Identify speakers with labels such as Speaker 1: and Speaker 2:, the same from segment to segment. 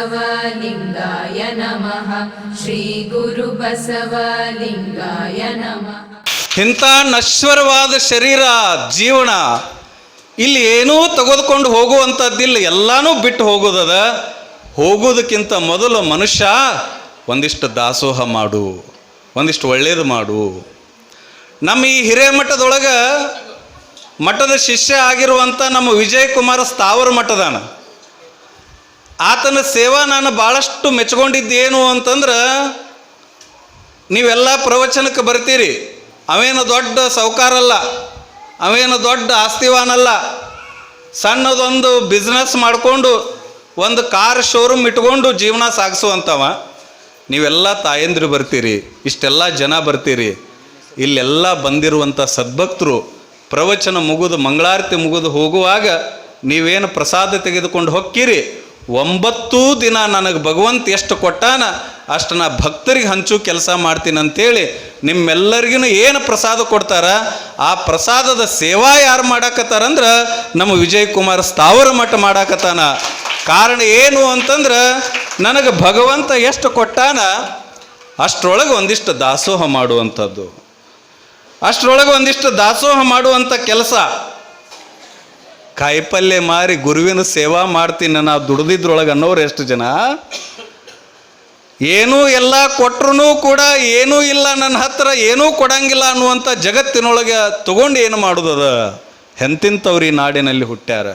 Speaker 1: श्रीगुरुबसवलिङ्गाय नमः श्रीगुरुबसवलिङ्गाय नमः
Speaker 2: ಇಂಥ ನಶ್ವರವಾದ ಶರೀರ ಜೀವನ ಇಲ್ಲಿ ಏನೂ ತೆಗೆದುಕೊಂಡು ಹೋಗುವಂಥದ್ದಿಲ್ಲ ಎಲ್ಲಾನು ಬಿಟ್ಟು ಹೋಗೋದದ ಹೋಗೋದಕ್ಕಿಂತ ಮೊದಲು ಮನುಷ್ಯ ಒಂದಿಷ್ಟು ದಾಸೋಹ ಮಾಡು ಒಂದಿಷ್ಟು ಒಳ್ಳೇದು ಮಾಡು ನಮ್ಮ ಈ ಹಿರೇಮಠದೊಳಗೆ ಮಠದ ಶಿಷ್ಯ ಆಗಿರುವಂಥ ನಮ್ಮ ವಿಜಯ್ ಕುಮಾರ ಸ್ಥಾವರ ಮಠದಾನ ಆತನ ಸೇವಾ ನಾನು ಭಾಳಷ್ಟು ಮೆಚ್ಕೊಂಡಿದ್ದೇನು ಅಂತಂದ್ರೆ, ನೀವೆಲ್ಲ ಪ್ರವಚನಕ್ಕೆ ಬರ್ತೀರಿ. ಅವೇನು ದೊಡ್ಡ ಸೌಕಾರಲ್ಲ, ಅವೇನು ದೊಡ್ಡ ಆಸ್ತಿವಾನಲ್ಲ. ಸಣ್ಣದೊಂದು ಬಿಸ್ನೆಸ್ ಮಾಡಿಕೊಂಡು ಒಂದು ಕಾರ್ ಶೋರೂಮ್ ಇಟ್ಕೊಂಡು ಜೀವನ ಸಾಗಿಸುವಂಥವ. ನೀವೆಲ್ಲ ತಾಯಂದಿರು ಬರ್ತೀರಿ, ಇಷ್ಟೆಲ್ಲ ಜನ ಬರ್ತೀರಿ. ಇಲ್ಲೆಲ್ಲ ಬಂದಿರುವಂಥ ಸದ್ಭಕ್ತರು ಪ್ರವಚನ ಮುಗಿದು ಮಂಗಳಾರತಿ ಮುಗಿದು ಹೋಗುವಾಗ ನೀವೇನು ಪ್ರಸಾದ ತೆಗೆದುಕೊಂಡು ಹೊಕ್ಕಿರಿ ಒಂಬತ್ತು ದಿನ ನನಗೆ ಭಗವಂತ ಎಷ್ಟು ಕೊಟ್ಟಾನ, ಅಷ್ಟು ನಾ ಭಕ್ತರಿಗೆ ಹಂಚು ಕೆಲಸ ಮಾಡ್ತೀನಿ ಅಂತೇಳಿ ನಿಮ್ಮೆಲ್ಲರಿಗೂ ಏನು ಪ್ರಸಾದ ಕೊಡ್ತಾರ, ಆ ಪ್ರಸಾದದ ಸೇವಾ ಯಾರು ಮಾಡಾಕತ್ತಾರಂದ್ರೆ ನಮ್ಮ ವಿಜಯ್ ಕುಮಾರ್ ಸ್ಥಾವರ ಮಠ ಮಾಡಾಕತ್ತಾನ. ಕಾರಣ ಏನು ಅಂತಂದ್ರೆ ನನಗೆ ಭಗವಂತ ಎಷ್ಟು ಕೊಟ್ಟಾನ, ಅಷ್ಟರೊಳಗೆ ಒಂದಿಷ್ಟು ದಾಸೋಹ ಮಾಡುವಂಥದ್ದು. ಅಷ್ಟರೊಳಗೆ ಒಂದಿಷ್ಟು ದಾಸೋಹ ಮಾಡುವಂಥ ಕೆಲಸ ಕಾಯಿಪಲ್ಯ ಮಾರಿ ಗುರುವಿನ ಸೇವಾ ಮಾಡ್ತೀನಿ ನಾವು ದುಡ್ದಿದ್ರೊಳಗೆ ಅನ್ನೋರು ಎಷ್ಟು ಜನ? ಏನೂ ಎಲ್ಲ ಕೊಟ್ರೂ ಕೂಡ ಏನೂ ಇಲ್ಲ, ನನ್ನ ಹತ್ರ ಏನೂ ಕೊಡಂಗಿಲ್ಲ ಅನ್ನುವಂಥ ಜಗತ್ತಿನೊಳಗೆ ತಗೊಂಡು ಏನು ಮಾಡೋದದ? ಹೆಂತಿಂತವ್ರು ಈ ನಾಡಿನಲ್ಲಿ ಹುಟ್ಟ್ಯಾರ?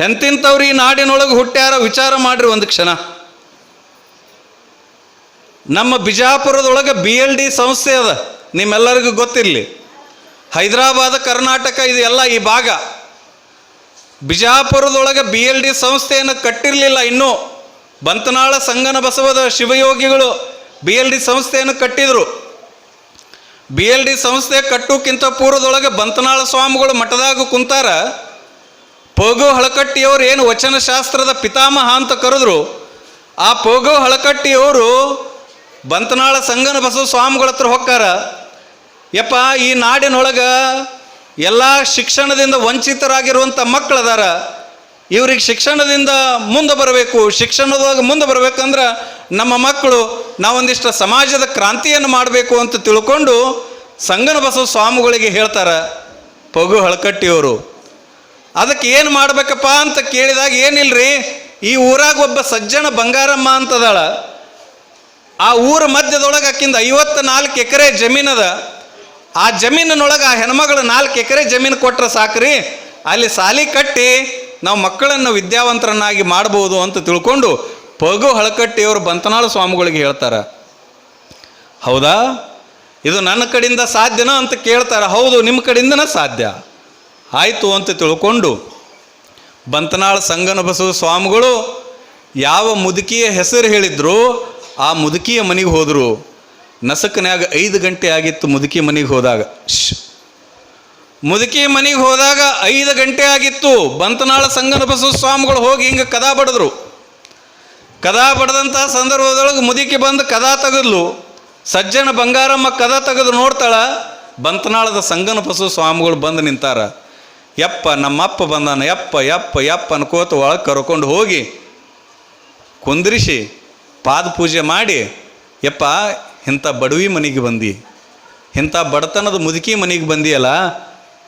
Speaker 2: ಹೆಂತಿಂತವ್ರು ಈ ನಾಡಿನೊಳಗೆ ಹುಟ್ಟ್ಯಾರ ವಿಚಾರ ಮಾಡ್ರಿ ಒಂದು ಕ್ಷಣ. ನಮ್ಮ ಬಿಜಾಪುರದೊಳಗೆ ಬಿ ಎಲ್ ಡಿ ಸಂಸ್ಥೆ ಅದ, ನಿಮ್ಮೆಲ್ಲರಿಗೂ ಗೊತ್ತಿರಲಿ. ಹೈದರಾಬಾದ, ಕರ್ನಾಟಕ ಇದು ಎಲ್ಲ ಈ ಭಾಗ. ಬಿಜಾಪುರದೊಳಗೆ ಬಿ ಎಲ್ ಡಿ ಸಂಸ್ಥೆಯನ್ನು ಕಟ್ಟಿರಲಿಲ್ಲ ಇನ್ನೂ. ಬಂತನಾಳ ಸಂಗನ ಬಸವದ ಶಿವಯೋಗಿಗಳು ಬಿ ಎಲ್ ಡಿ ಸಂಸ್ಥೆಯನ್ನು ಕಟ್ಟಿದರು. ಬಿ ಎಲ್ ಡಿ ಸಂಸ್ಥೆ ಕಟ್ಟೋಕ್ಕಿಂತ ಪೂರ್ವದೊಳಗೆ ಬಂತನಾಳ ಸ್ವಾಮಿಗಳು ಮಠದಾಗ ಕುಂತಾರ. ಪೋಗು ಹಳಕಟ್ಟಿಯವರು ಏನು ವಚನಶಾಸ್ತ್ರದ ಪಿತಾಮಹ ಅಂತ ಕರೆದ್ರು. ಆ ಪೋಗು ಹಳಕಟ್ಟಿಯವರು ಬಂತನಾಳ ಸಂಗನ ಬಸವ ಸ್ವಾಮಿಗಳ ಹತ್ರ ಹೊಕ್ಕಾರ. ಯಪ್ಪ, ಈ ನಾಡಿನೊಳಗೆ ಎಲ್ಲ ಶಿಕ್ಷಣದಿಂದ ವಂಚಿತರಾಗಿರುವಂಥ ಮಕ್ಕಳದಾರ, ಇವ್ರಿಗೆ ಶಿಕ್ಷಣದಿಂದ ಮುಂದೆ ಬರಬೇಕು. ಶಿಕ್ಷಣದೊಳಗೆ ಮುಂದೆ ಬರಬೇಕಂದ್ರೆ ನಮ್ಮ ಮಕ್ಕಳು ನಾವೊಂದಿಷ್ಟು ಸಮಾಜದ ಕ್ರಾಂತಿಯನ್ನು ಮಾಡಬೇಕು ಅಂತ ತಿಳ್ಕೊಂಡು ಸಂಗನ ಬಸವ ಸ್ವಾಮಿಗಳಿಗೆ ಹೇಳ್ತಾರೆ, ಪಗು ಹಳಕಟ್ಟಿಯವರು. ಅದಕ್ಕೆ ಏನು ಮಾಡಬೇಕಪ್ಪ ಅಂತ ಕೇಳಿದಾಗ ಏನಿಲ್ರಿ, ಈ ಊರಾಗ ಒಬ್ಬ ಸಜ್ಜನ ಬಂಗಾರಮ್ಮ ಅಂತದಾಳ. ಆ ಊರ ಮಧ್ಯದೊಳಗೆ ಆಕಿಂದ ಐವತ್ತು ನಾಲ್ಕು ಎಕರೆ ಜಮೀನದ ಆ ಜಮೀನಿನೊಳಗೆ ಆ ಹೆಣ್ಮಗಳು ನಾಲ್ಕು ಎಕರೆ ಜಮೀನು ಕೊಟ್ಟರೆ ಸಾಕ್ರಿ, ಅಲ್ಲಿ ಸಾಲಿ ಕಟ್ಟಿ ನಾವು ಮಕ್ಕಳನ್ನು ವಿದ್ಯಾವಂತರನ್ನಾಗಿ ಮಾಡ್ಬೋದು ಅಂತ ತಿಳ್ಕೊಂಡು ಪಗು ಹಳಕಟ್ಟಿಯವರು ಬಂತನಾಳ ಸ್ವಾಮಿಗಳಿಗೆ ಹೇಳ್ತಾರೆ. ಹೌದಾ? ಇದು ನನ್ನ ಕಡೆಯಿಂದ ಸಾಧ್ಯನೋ ಅಂತ ಕೇಳ್ತಾರೆ. ಹೌದು, ನಿಮ್ಮ ಕಡೆಯಿಂದನೇ ಸಾಧ್ಯ. ಆಯಿತು ಅಂತ ತಿಳ್ಕೊಂಡು ಬಂತನಾಳ ಸಂಗನ ಬಸವ ಸ್ವಾಮಿಗಳು ಯಾವ ಮುದುಕಿಯ ಹೆಸರು ಹೇಳಿದ್ರು, ಆ ಮುದುಕಿಯ ಮನೆಗೆ ಹೋದರು. ನಸಕನ್ಯಾಗ ಐದು ಗಂಟೆ ಆಗಿತ್ತು ಮುದುಕಿ ಮನೆಗೆ ಹೋದಾಗ. ಮುದುಕಿ ಮನೆಗೆ ಹೋದಾಗ ಐದು ಗಂಟೆ ಆಗಿತ್ತು. ಬಂತನಾಳ ಸಂಗನ ಬಸವ ಸ್ವಾಮಿಗಳು ಹೋಗಿ ಹಿಂಗೆ ಕದಾ ಬಡಿದ್ರು. ಕದಾ ಬಡದಂಥ ಸಂದರ್ಭದೊಳಗೆ ಮುದುಕಿ ಬಂದು ಕದಾ ತೆಗೆದ್ಲು. ಸಜ್ಜನ ಬಂಗಾರಮ್ಮ ಕದಾ ತೆಗೆದು ನೋಡ್ತಾಳ. ಬಂತನಾಳದ ಸಂಗನ ಬಸವ ಸ್ವಾಮಿಗಳು ಬಂದು ನಿಂತಾರ. ಯಪ್ಪ ನಮ್ಮಪ್ಪ ಬಂದಾನ. ಯಪ್ಪ ಯಪ್ಪ ಯಪ್ಪ ಅನ್ಕೋತ ಒಳಗೆ ಕರ್ಕೊಂಡು ಹೋಗಿ ಕುಂದ್ರಿಸಿ ಪಾದ ಪೂಜೆ ಮಾಡಿ. ಯಪ್ಪ ಇಂಥ ಬಡವಿ ಮನೆಗೆ ಬಂದಿ, ಇಂಥ ಬಡತನದ ಮುದುಕಿ ಮನೆಗೆ ಬಂದಿಯಲ್ಲ,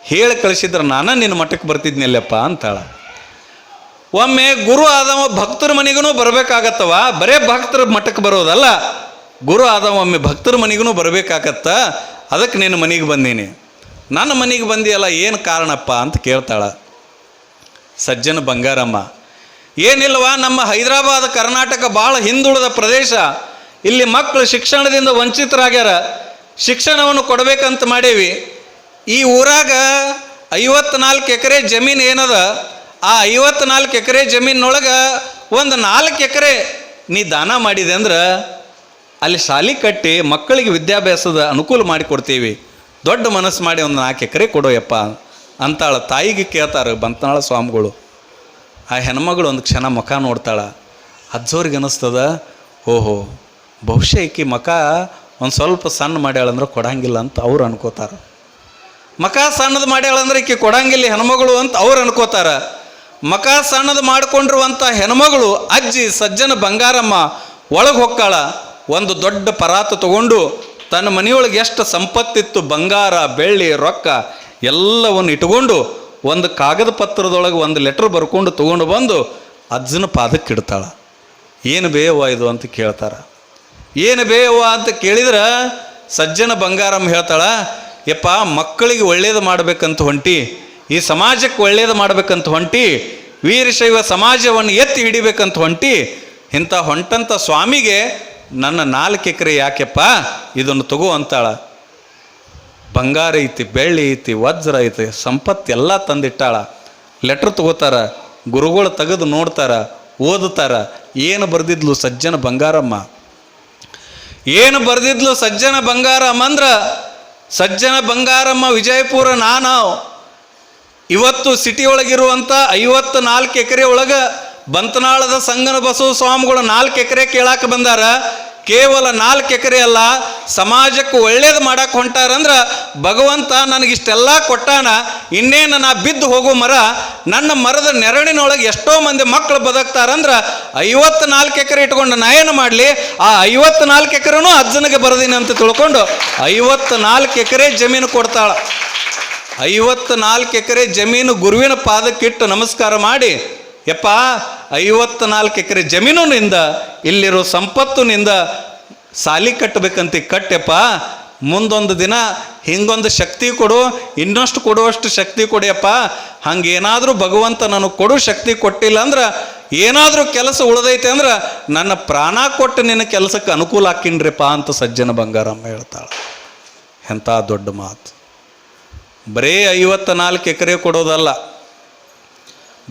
Speaker 2: ಹೇಳಿ ಕಳಿಸಿದ್ರೆ ನಾನು ನಿನ್ನ ಮಠಕ್ಕೆ ಬರ್ತಿದ್ನಲ್ಲಪ್ಪ ಅಂತಾಳ. ಒಮ್ಮೆ ಗುರು ಆದವ ಭಕ್ತರ ಮನೆಗೂ ಬರಬೇಕಾಗತ್ತವ, ಬರೇ ಭಕ್ತರ ಮಠಕ್ಕೆ ಬರೋದಲ್ಲ. ಗುರು ಆದವ ಒಮ್ಮೆ ಭಕ್ತರ ಮನೆಗೂ ಬರಬೇಕಾಗತ್ತ, ಅದಕ್ಕೆ ನಿನ್ನ ಮನೆಗೆ ಬಂದೀನಿ. ನನ್ನ ಮನೆಗೆ ಬಂದಿಯಲ್ಲ, ಏನು ಕಾರಣಪ್ಪ ಅಂತ ಕೇಳ್ತಾಳ. ಸಜ್ಜನ ಬಂಗಾರಮ್ಮ, ಏನಿಲ್ಲವಾ, ನಮ್ಮ ಹೈದರಾಬಾದ್, ಕರ್ನಾಟಕ ಭಾಳ ಹಿಂದುಳಿದ ಪ್ರದೇಶ. ಇಲ್ಲಿ ಮಕ್ಕಳು ಶಿಕ್ಷಣದಿಂದ ವಂಚಿತರಾಗ್ಯಾರ. ಶಿಕ್ಷಣವನ್ನು ಕೊಡಬೇಕಂತ ಮಾಡೇವಿ. ಈ ಊರಾಗ ಐವತ್ನಾಲ್ಕು ಎಕರೆ ಜಮೀನು ಏನದ? ಆ ಐವತ್ನಾಲ್ಕು ಎಕರೆ ಜಮೀನೊಳಗೆ ಒಂದು ನಾಲ್ಕು ಎಕರೆ ನೀ ದಾನ ಮಾಡಿದೆ ಅಂದ್ರೆ ಅಲ್ಲಿ ಶಾಲಿ ಕಟ್ಟಿ ಮಕ್ಕಳಿಗೆ ವಿದ್ಯಾಭ್ಯಾಸದ ಅನುಕೂಲ ಮಾಡಿಕೊಡ್ತೀವಿ ದೊಡ್ಡ ಮನಸ್ಸು ಮಾಡಿ ಒಂದು ನಾಲ್ಕು ಎಕರೆ ಕೊಡೋಯಪ್ಪ ಅಂತಾಳ ತಾಯಿಗೆ ಕೇಳ್ತಾರೆ ಬಂತನಾಳ ಸ್ವಾಮಿಗಳು. ಆ ಹೆಣ್ಮಗಳು ಒಂದು ಕ್ಷಣ ಮುಖ ನೋಡ್ತಾಳ. ಅಜ್ಜೋರಿಗೆ ಅನ್ನಿಸ್ತದ ಓಹೋ. ಬಹುಶಃ ಈಕಿ ಮಕ ಒಂದು ಸ್ವಲ್ಪ ಸಣ್ಣ ಮಾಡ್ಯಾಳಂದ್ರೆ ಕೊಡಂಗಿಲ್ಲ ಅಂತ ಅವ್ರು ಅನ್ಕೋತಾರೆ. ಮಕ ಸಣ್ಣದು ಮಾಡ್ಯಾಳಂದ್ರೆ ಈಕೆ ಕೊಡಂಗಿಲ್ಲ, ಹೆಣ್ಮಗಳು ಅಂತ ಅವ್ರು ಅನ್ಕೋತಾರ. ಮಕ ಸಣ್ಣದು ಮಾಡಿಕೊಂಡಿರುವಂಥ ಹೆಣ್ಮಗಳು ಅಜ್ಜಿ ಸಜ್ಜನ ಬಂಗಾರಮ್ಮ ಒಳಗೆ ಹೊಕ್ಕಾಳ. ಒಂದು ದೊಡ್ಡ ಪರಾತ ತಗೊಂಡು ತನ್ನ ಮನೆಯೊಳಗೆ ಎಷ್ಟು ಸಂಪತ್ತಿತ್ತು, ಬಂಗಾರ, ಬೆಳ್ಳಿ, ರೊಕ್ಕ ಎಲ್ಲವನ್ನು ಇಟ್ಕೊಂಡು ಒಂದು ಕಾಗದ ಪತ್ರದೊಳಗೆ ಒಂದು ಲೆಟ್ರ್ ಬರ್ಕೊಂಡು ತಗೊಂಡು ಬಂದು ಅಜ್ಜನ ಪಾದಕ್ಕೆ ಇಡ್ತಾಳೆ. ಏನು ಬೇವ ಇದು ಅಂತ ಕೇಳ್ತಾರ. ಏನು ಬೇವ ಅಂತ ಕೇಳಿದ್ರೆ ಸಜ್ಜನ ಬಂಗಾರಮ್ಮ ಹೇಳ್ತಾಳ, ಯಪ್ಪ, ಮಕ್ಕಳಿಗೆ ಒಳ್ಳೇದು ಮಾಡಬೇಕಂತ ಹೊಂಟಿ, ಈ ಸಮಾಜಕ್ಕೆ ಒಳ್ಳೇದು ಮಾಡಬೇಕಂತ ಹೊಂಟಿ ವೀರಶೈವ ಸಮಾಜವನ್ನು ಎತ್ತಿ ಹಿಡಿಬೇಕಂತ ಹೊಂಟಿ, ಇಂಥ ಹೊಂಟಂಥ ಸ್ವಾಮಿಗೆ ನನ್ನ ನಾಲ್ಕು ಎಕರೆ ಯಾಕೆಪ್ಪ, ಇದನ್ನು ತಗೋ ಅಂತಾಳ. ಬಂಗಾರ ಐತಿ, ಬೆಳ್ಳಿ ಐತಿ, ವಜ್ರ ಐತಿ, ಸಂಪತ್ತು ಎಲ್ಲ ತಂದಿಟ್ಟಾಳ. ಲೆಟ್ರ್ ತಗೋತಾರ, ಗುರುಗಳು ತೆಗೆದು ನೋಡ್ತಾರ, ಓದುತ್ತಾರ, ಏನು ಬರೆದಿದ್ಲು ಸಜ್ಜನ ಬಂಗಾರಮ್ಮ? ಏನು ಬರೆದಿದ್ಲು ಸಜ್ಜನ ಬಂಗಾರಮ್ಮ ಅಂದ್ರೆ, ಸಜ್ಜನ ಬಂಗಾರಮ್ಮ ವಿಜಯಪುರ ನಾನು ಇವತ್ತು ಸಿಟಿ ಒಳಗಿರುವಂಥ ಐವತ್ತು ನಾಲ್ಕು ಎಕರೆ ಒಳಗೆ ಬಂತನಾಳದ ಸಂಗನ ಬಸವ ಸ್ವಾಮಿಗಳು ನಾಲ್ಕು ಎಕರೆ ಕೇಳಾಕ ಬಂದಾರ. ಕೇವಲ ನಾಲ್ಕು ಎಕರೆ ಅಲ್ಲ, ಸಮಾಜಕ್ಕೆ ಒಳ್ಳೇದು ಮಾಡಕ್ಕೆ ಹೊಂಟಾರಂದ್ರೆ ಭಗವಂತ ನನಗಿಷ್ಟೆಲ್ಲ ಕೊಟ್ಟಾನ, ಇನ್ನೇನು ನಾ ಬಿದ್ದು ಹೋಗೋ ಮರ, ನನ್ನ ಮರದ ನೆರಳಿನೊಳಗೆ ಎಷ್ಟೋ ಮಂದಿ ಮಕ್ಕಳು ಬದುಕ್ತಾರಂದ್ರೆ ಐವತ್ತು ನಾಲ್ಕು ಎಕರೆ ಇಟ್ಕೊಂಡು ನಾ ಏನು ಮಾಡಲಿ, ಆ ಐವತ್ತು ನಾಲ್ಕು ಎಕರೆನೂ ಅಜ್ಜನಿಗೆ ಬರದೀನಿ ಅಂತ ತಿಳ್ಕೊಂಡು ಐವತ್ತು ನಾಲ್ಕು ಎಕರೆ ಜಮೀನು ಕೊಡ್ತಾಳ. ಐವತ್ತು ನಾಲ್ಕು ಎಕರೆ ಜಮೀನು ಗುರುವಿನ ಪಾದಕ್ಕಿಟ್ಟು ನಮಸ್ಕಾರ ಮಾಡಿ ಯಪ್ಪ ಐವತ್ತು ನಾಲ್ಕು ಎಕರೆ ಜಮೀನಿನಿಂದ ಇಲ್ಲಿರೋ ಸಂಪತ್ತಿನಿಂದ ಸಾಲಿ ಕಟ್ಟಬೇಕಂತ ಕಟ್ಟೆಪ್ಪ, ಮುಂದೊಂದು ದಿನ ಹಿಂಗೊಂದು ಶಕ್ತಿ ಕೊಡು, ಇನ್ನಷ್ಟು ಕೊಡುವಷ್ಟು ಶಕ್ತಿ ಕೊಡಿಯಪ್ಪ. ಹಂಗೇನಾದರೂ ಭಗವಂತ ನನಗೆ ಕೊಡು ಶಕ್ತಿ ಕೊಟ್ಟಿಲ್ಲ ಅಂದ್ರೆ ಏನಾದರೂ ಕೆಲಸ ಉಳಿದೈತೆ ಅಂದ್ರೆ ನನ್ನ ಪ್ರಾಣ ಕೊಟ್ಟು ನಿನ್ನ ಕೆಲಸಕ್ಕೆ ಅನುಕೂಲ ಹಾಕಿನ್ರಿಪ್ಪ ಅಂತ ಸಜ್ಜನ ಬಂಗಾರಮ್ಮ ಹೇಳ್ತಾಳೆ. ಎಂಥ ದೊಡ್ಡ ಮಾತು. ಬರೇ ಐವತ್ತ ನಾಲ್ಕು ಎಕರೆ ಕೊಡೋದಲ್ಲ.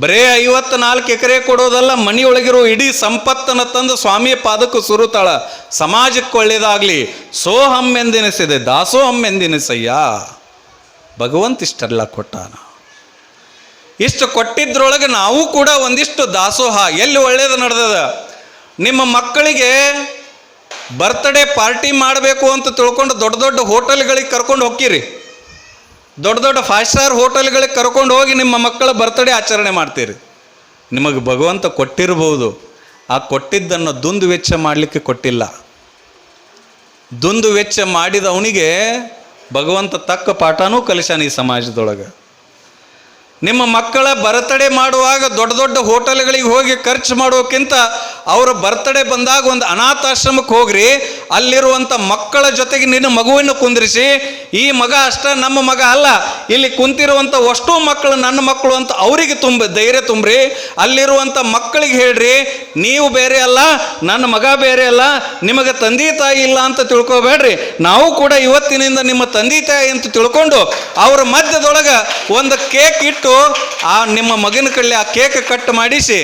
Speaker 2: ಬರೇ ಐವತ್ತು ನಾಲ್ಕು ಎಕರೆ ಕೊಡೋದಲ್ಲ, ಮನೆಯೊಳಗಿರೋ ಇಡೀ ಸಂಪತ್ತನ್ನು ತಂದು ಸ್ವಾಮಿ ಪಾದಕ್ಕೆ ಸುರುತಾಳ. ಸಮಾಜಕ್ಕೆ ಒಳ್ಳೇದಾಗಲಿ. ಸೋಹಮ್ಮೆಂದೆನಿಸಿದೆ ದಾಸೋಹಮ್ಮೆಂದೆನಿಸಯ್ಯ ಭಗವಂತ ಇಷ್ಟೆಲ್ಲ ಕೊಟ್ಟಾನ. ಇಷ್ಟು ಕೊಟ್ಟಿದ್ರೊಳಗೆ ನಾವು ಕೂಡ ಒಂದಿಷ್ಟು ದಾಸೋಹ. ಎಲ್ಲಿ ಒಳ್ಳೇದು ನಡೆದದ? ನಿಮ್ಮ ಮಕ್ಕಳಿಗೆ ಬರ್ತ್ಡೇ ಪಾರ್ಟಿ ಮಾಡಬೇಕು ಅಂತ ತಿಳ್ಕೊಂಡು ದೊಡ್ಡ ದೊಡ್ಡ ಹೋಟೆಲ್ಗಳಿಗೆ ಕರ್ಕೊಂಡು ಹೋಗ್ತೀರಿ. ದೊಡ್ಡ ದೊಡ್ಡ ಫೈವ್ ಸ್ಟಾರ್ ಹೋಟೆಲ್ಗಳಿಗೆ ಕರ್ಕೊಂಡು ಹೋಗಿ ನಿಮ್ಮ ಮಕ್ಕಳ ಬರ್ತಡೇ ಆಚರಣೆ ಮಾಡ್ತೀರಿ. ನಿಮಗೆ ಭಗವಂತ ಕೊಟ್ಟಿರಬಹುದು ಆ ಕೊಟ್ಟಿದ್ದನ್ನು ದುಂದು ವೆಚ್ಚ ಮಾಡಲಿಕ್ಕೆ ಕೊಟ್ಟಿಲ್ಲ. ದುಂದು ವೆಚ್ಚ ಮಾಡಿದವನಿಗೆ ಭಗವಂತ ತಕ್ಕ ಪಾಠನೂ ಕಲಿಸಾನ ಈ ಸಮಾಜದೊಳಗೆ. ನಿಮ್ಮ ಮಕ್ಕಳ ಬರ್ತಡೇ ಮಾಡುವಾಗ ದೊಡ್ಡ ದೊಡ್ಡ ಹೋಟೆಲ್ಗಳಿಗೆ ಹೋಗಿ ಖರ್ಚು ಮಾಡೋಕ್ಕಿಂತ ಅವರ ಬರ್ತಡೇ ಬಂದಾಗ ಒಂದು ಅನಾಥಾಶ್ರಮಕ್ಕೆ ಹೋಗ್ರಿ ಅಲ್ಲಿರುವಂಥ ಮಕ್ಕಳ ಜೊತೆಗೆ ನಿನ್ನ ಮಗುವನ್ನು ಕುಂದಿರಿಸಿ, ಈ ಮಗ ಅಷ್ಟ ನಮ್ಮ ಮಗ ಅಲ್ಲ, ಇಲ್ಲಿ ಕುಂತಿರುವಂಥ ಅಷ್ಟೂ ಮಕ್ಕಳು ನನ್ನ ಮಕ್ಕಳು ಅಂತ ಅವರಿಗೆ ತುಂಬ ಧೈರ್ಯ ತುಂಬ್ರಿ ಅಲ್ಲಿರುವಂಥ ಮಕ್ಕಳಿಗೆ ಹೇಳ್ರಿ, ನೀವು ಬೇರೆ ಅಲ್ಲ, ನನ್ನ ಮಗ ಬೇರೆ ಅಲ್ಲ, ನಿಮಗೆ ತಂದೆ ತಾಯಿ ಇಲ್ಲ ಅಂತ ತಿಳ್ಕೊಬೇಡ್ರಿ, ನಾವು ಕೂಡ ಇವತ್ತಿನಿಂದ ನಿಮ್ಮ ತಂದೆ ತಾಯಿ ಅಂತ ತಿಳ್ಕೊಂಡು ಅವರ ಮಧ್ಯದೊಳಗೆ ಒಂದು ಕೇಕ್ ಇಟ್ಟು ಆ ನಿಮ್ಮ ಮಗನ ಕಡೆ ಆ ಕೇಕ್ ಕಟ್ ಮಾಡಿಸಿ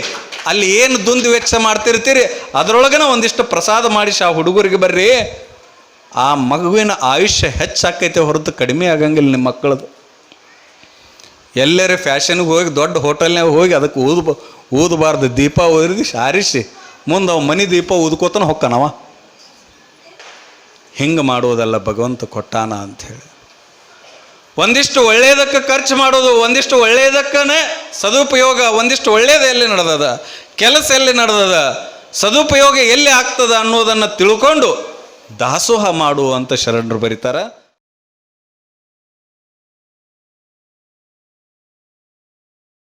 Speaker 2: ಅಲ್ಲಿ ಏನು ದುಂದು ವೆಚ್ಚ ಮಾಡ್ತಿರ್ತೀರಿ? ಅದರೊಳಗನ ಒಂದಿಷ್ಟು ಪ್ರಸಾದ ಮಾಡಿಸಿ ಆ ಹುಡುಗರಿಗೆ ಬರ್ರಿ. ಆ ಮಗುವಿನ ಆಯುಷ್ಯ ಹೆಚ್ಚಾಕೈತೆ ಹೊರತು ಕಡಿಮೆ ಆಗಂಗಿಲ್ಲ ನಿಮ್ಮ ಮಕ್ಕಳದು. ಎಲ್ಲರೂ ಫ್ಯಾಷನ್ಗೆ ಹೋಗಿ ದೊಡ್ಡ ಹೋಟೆಲ್ನಾಗ ಹೋಗಿ ಅದಕ್ಕೆ ಊದ್ ಊದಬಾರ್ದು. ದೀಪ ಊದಿ ಸಾರಿಸಿ, ಮುಂದೆ ಅವ ಮನೆ ದೀಪ ಊದ್ಕೋತಾನ ಹೊಕ್ಕನವ. ಹಿಂಗೆ ಮಾಡೋದಲ್ಲ ಭಗವಂತ ಕೊಟ್ಟಾನ ಅಂಥೇಳಿ. ಒಂದಿಷ್ಟು ಒಳ್ಳೆಯದಕ್ಕೆ ಖರ್ಚು ಮಾಡೋದು, ಒಂದಿಷ್ಟು ಒಳ್ಳೆಯದಕ್ಕನೇ ಸದುಪಯೋಗ, ಒಂದಿಷ್ಟು ಒಳ್ಳೆಯದು ಎಲ್ಲಿ ನಡೆದದ? ಕೆಲಸ ಎಲ್ಲಿ ನಡೆದದ? ಸದುಪಯೋಗ ಎಲ್ಲಿ ಆಗ್ತದ ಅನ್ನೋದನ್ನು ತಿಳ್ಕೊಂಡು ದಾಸೋಹ ಮಾಡು ಅಂತ ಶರಣರು ಬರೀತಾರ.